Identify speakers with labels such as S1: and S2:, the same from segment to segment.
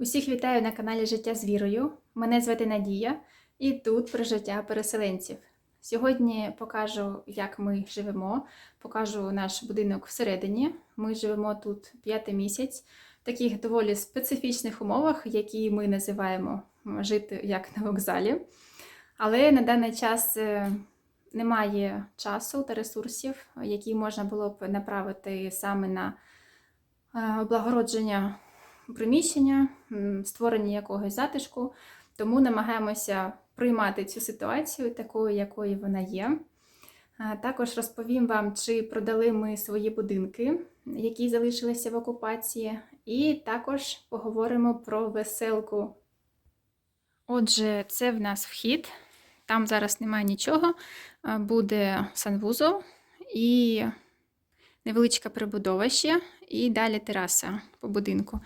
S1: Усіх вітаю на каналі Життя з вірою. Мене звати Надія, і тут про життя переселенців. Сьогодні покажу, як ми живемо, покажу наш будинок всередині. Ми живемо тут п'ятий місяць в таких доволі специфічних умовах, які ми називаємо жити як на вокзалі. Але на даний час е, немає часу та ресурсів, які можна було б направити саме на е, облагородження приміщення, створення якогось затишку. Тому намагаємося приймати цю ситуацію такою, якою вона є. Також розповім вам, чи продали ми свої будинки, які залишилися в окупації, і також поговоримо про веселку. Отже, це в нас вхід. Там зараз немає нічого. Буде санвузол і невеличка прибудова ще, і далі тераса по будинку.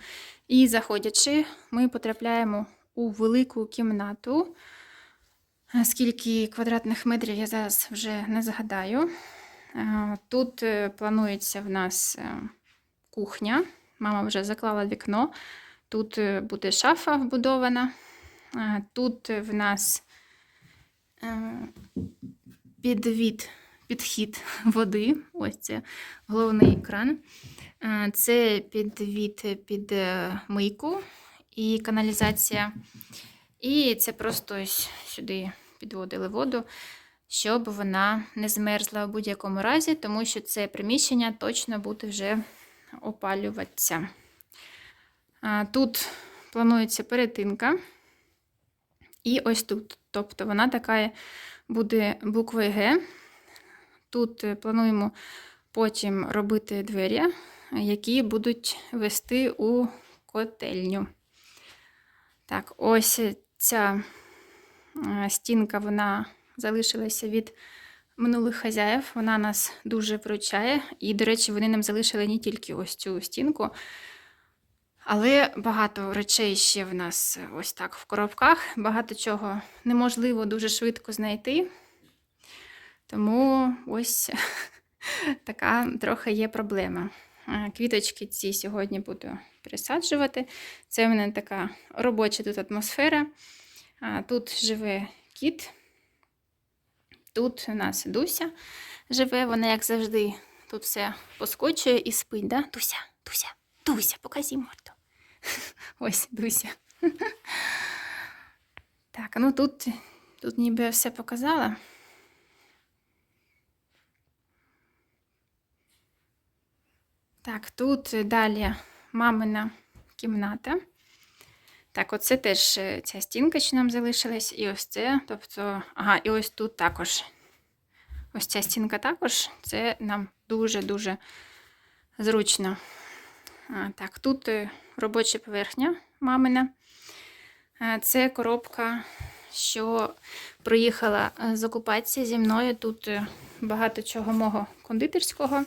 S1: І заходячи, ми потрапляємо у велику кімнату. Скільки квадратних метрів я зараз вже не згадаю. Тут е, планується в нас е, кухня. Мама вже заклала вікно. Тут е, буде шафа вбудована. Тут в нас підвід, підхід води. Ось це головний кран. Е, Це підвід під е, мийку і каналізація. І це просто ось сюди підводили воду, щоб вона не змерзла в будь-якому разі, тому що це приміщення точно буде вже опалюватися. Тут планується перетинка. І ось тут. Тобто вона така буде буквою Г. Тут е, плануємо потім робити двері, які будуть вести у котельню. Так, ось ця е, стінка вона залишилася від минулих хазяїв. Вона нас дуже вручає. І, до речі, вони нам залишили не тільки ось цю стінку, але багато речей ще в нас ось так в коробках. Багато чого неможливо дуже швидко знайти. Тому ось така трохи є проблема. Е, Квіточки ці сьогодні буду пересаджувати. Це в мене така робоча тут атмосфера. Тут живе кіт. Тут у нас Дуся живе, вона, як завжди, тут все поскочує і спить. Да? Дуся, Дуся, Дуся, покажи морду. Ось Дуся. Так, ну тут, тут ніби я все показала. Так, тут далі мамина кімната. Так, оце теж е, ця стінка, що нам залишилась, і ось це. Тобто, ага, і ось тут також. Ось ця стінка також. Це нам дуже-дуже зручно. А, так, тут е, робоча поверхня мамина. Це коробка, що приїхала е, з окупації зі мною. Тут е, багато чого мого кондитерського.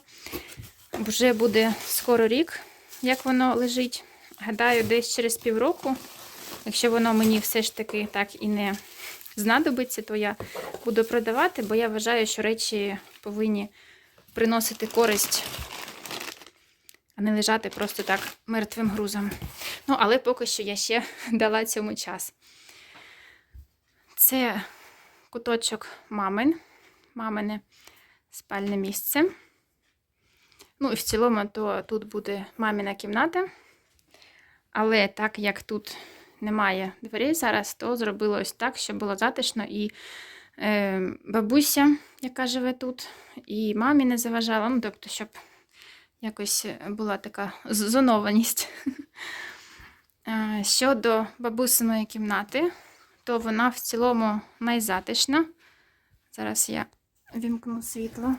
S1: Вже буде скоро рік, як воно лежить. Гадаю, десь через півроку, якщо воно мені все ж таки так і не знадобиться, то я буду продавати, бо я вважаю, що речі повинні приносити користь, а не лежати просто так мертвим грузом. Ну, але поки що я ще дала цьому час. Це куточок мамин, мамине спальне місце. Ну, і в цілому, то тут буде маміна кімната. Але так як тут немає дверей зараз, то зробила ось так, щоб було затишно. І е, бабуся, яка живе тут, і мамі не заважала. Ну, тобто, щоб якось була така зонованість. Щодо бабусиної кімнати, то вона в цілому найзатишна. Зараз я вімкну світло.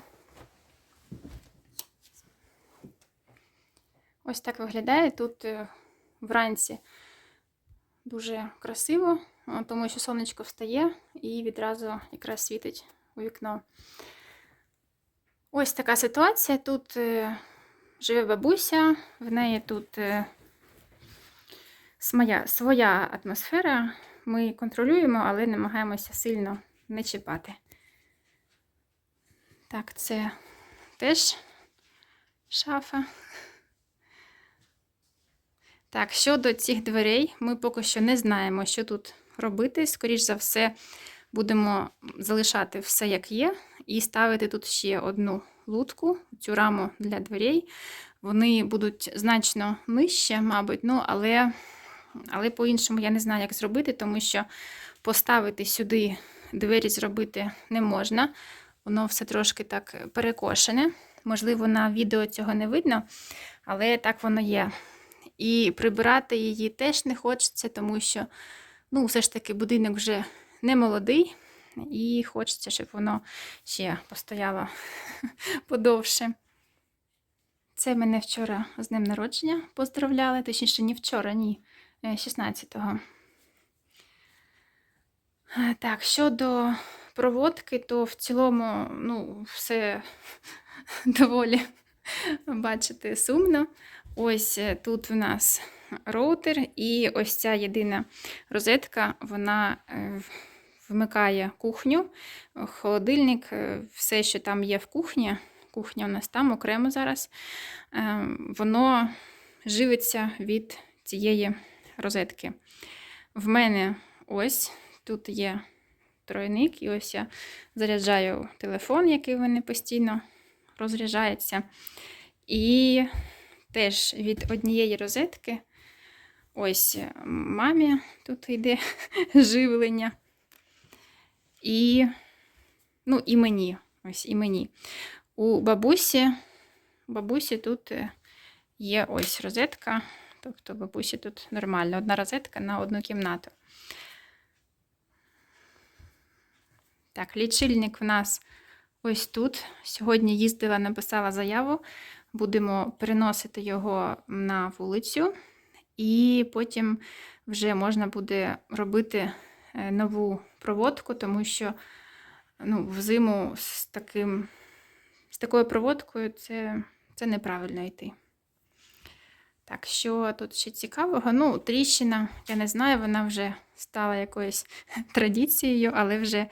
S1: Ось так виглядає тут е, вранці дуже красиво, тому що сонечко встає і відразу якраз світить у вікно. Ось така ситуація. Тут е, живе бабуся, в неї тут е, своя атмосфера. Ми контролюємо, але намагаємося сильно не чіпати. Так, це теж шафа. Так, щодо цих дверей, ми поки що не знаємо, що тут робити. Скоріш за все, будемо залишати все як є, і ставити тут ще одну лутку, цю раму для дверей. Вони будуть значно нижче, мабуть, ну, але, але по-іншому я не знаю, як зробити, тому що поставити сюди двері зробити не можна. Воно все трошки так перекошене. Можливо, на відео цього не видно, але так воно є. І прибирати її теж не хочеться, тому що ну, все ж таки будинок вже не молодий, і хочеться, щоб воно ще постояло подовше. Це мене вчора з днем народження поздравляли, точніше, не вчора, ні, е, 16-го. Е, Так, щодо проводки, то в цілому ну, все доволі бачити сумно. Ось е, тут у нас роутер, і ось ця єдина розетка, вона е, вмикає кухню, холодильник, е, все, що там є в кухні. Кухня у нас там окремо зараз. Воно живиться від цієї розетки. В мене ось тут є тройник, і ось я заряджаю телефон, який в мене постійно розряджається. І теж від однієї розетки. Ось е, мамі тут йде живлення. І, ну, і мені. Ось і мені. У бабусі, бабусі тут е, є ось розетка. Тобто бабусі тут нормально. Одна розетка на одну кімнату. Так, лічильник в нас ось тут. Сьогодні їздила, написала заяву. Будемо переносити його на вулицю, і потім вже можна буде робити е, нову проводку, тому що ну, взиму з, таким, з такою проводкою це, це неправильно йти. Так, що тут ще цікавого? Ну, тріщина, я не знаю, вона вже стала якоюсь традицією, але вже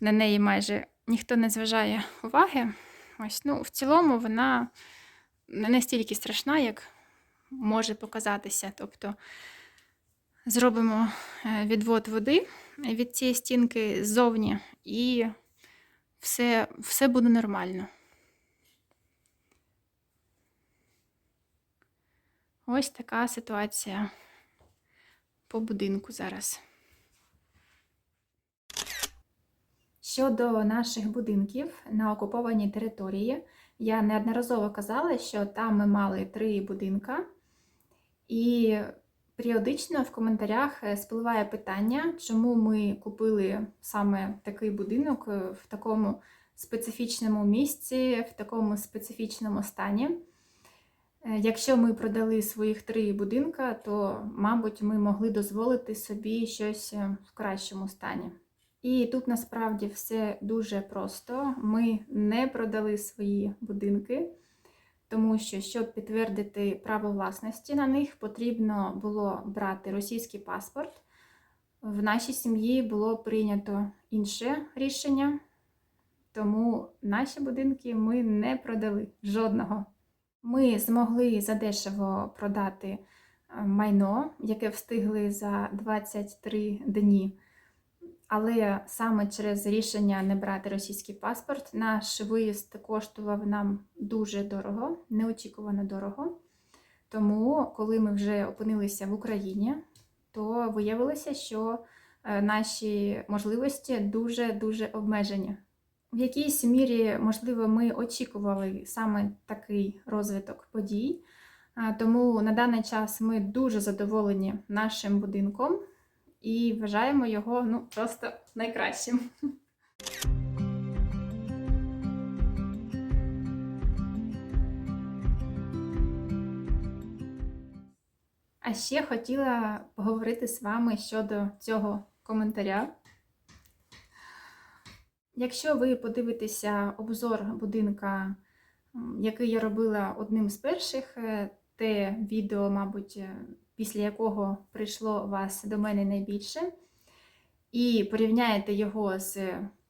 S1: на неї майже ніхто не зважає уваги. Ось, ну, в цілому вона не настільки страшна, як може показатися. Тобто зробимо е, відвод води від цієї стінки ззовні, і все, все буде нормально. Ось така ситуація по будинку зараз. Щодо наших будинків на окупованій території, я неодноразово казала, що там ми мали три будинка, і періодично в коментарях е, спливає питання, чому ми купили саме такий будинок е, в такому специфічному місці, в такому специфічному стані. Е, Якщо ми продали своїх три будинка, то, мабуть, ми могли дозволити собі щось в кращому стані. І тут насправді все дуже просто. Ми не продали свої будинки, тому що, щоб підтвердити право власності на них, потрібно було брати російський паспорт. В нашій сім'ї було прийнято інше рішення, тому наші будинки ми не продали жодного. Ми змогли задешево продати е, майно, яке встигли за 23 дні. Але саме через рішення не брати російський паспорт, наш виїзд коштував нам дуже дорого, неочікувано дорого. Тому, коли ми вже опинилися в Україні, то виявилося, що е, наші можливості дуже-дуже обмежені. В якійсь мірі, можливо, ми очікували саме такий розвиток подій. Тому на даний час ми дуже задоволені нашим будинком і вважаємо його ну, просто найкращим. А ще хотіла поговорити з вами щодо цього коментаря. Якщо ви подивитеся обзор будинка, який я робила одним з перших, е, те відео, мабуть, е, після якого прийшло вас до мене найбільше, і порівняєте його з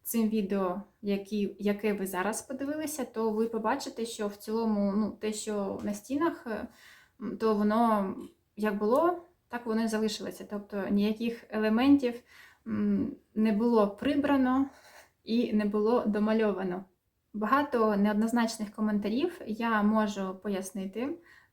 S1: цим відео, які, яке ви зараз подивилися, то ви побачите, що в цілому ну, те, що на стінах, е, то воно як було, так воно і залишилося. Тобто ніяких елементів не було прибрано і не було домальовано. Багато неоднозначних коментарів я можу пояснити,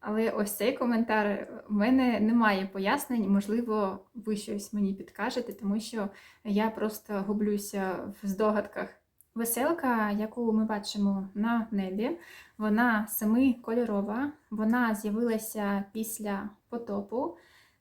S1: але ось цей коментар в мене немає пояснень. Можливо, ви щось мені підкажете, тому що я просто гублюся в здогадках. Веселка, яку ми бачимо на небі, вона семикольорова, вона з'явилася після потопу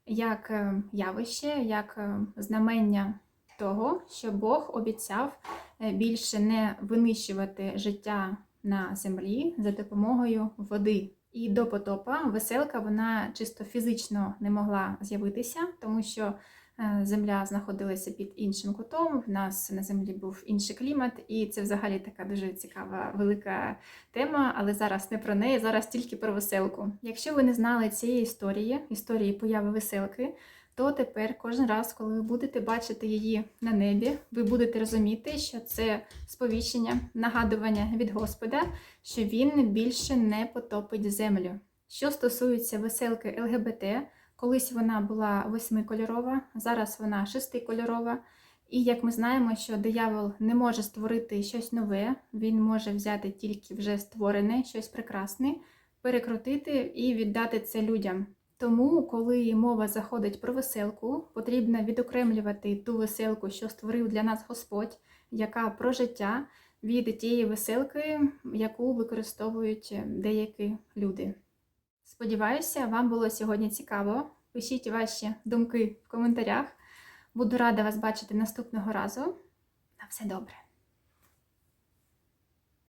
S1: як е, явище, як е, знамення того, що Бог обіцяв е, більше не винищувати життя на землі за допомогою води. І до потопа веселка вона чисто фізично не могла з'явитися, тому що е, земля знаходилася під іншим кутом. В нас на землі був інший клімат, і це взагалі така дуже цікава велика тема, але зараз не про неї, зараз тільки про веселку. Якщо ви не знали цієї історії, історії появи веселки, то тепер кожен раз, коли ви будете бачити її на небі, ви будете розуміти, що це сповіщення, нагадування від Господа, що він більше не потопить землю. Що стосується веселки ЛГБТ, колись вона була восьмикольорова, зараз вона шестикольорова. І як ми знаємо, що диявол не може створити щось нове, він може взяти тільки вже створене, щось прекрасне, перекрутити і віддати це людям. Тому, коли мова заходить про веселку, потрібно відокремлювати ту веселку, що створив для нас Господь, яка про життя, від тієї веселки, яку використовують деякі люди. Сподіваюся, вам було сьогодні цікаво. Пишіть ваші думки в коментарях. Буду рада вас бачити наступного разу. На все добре!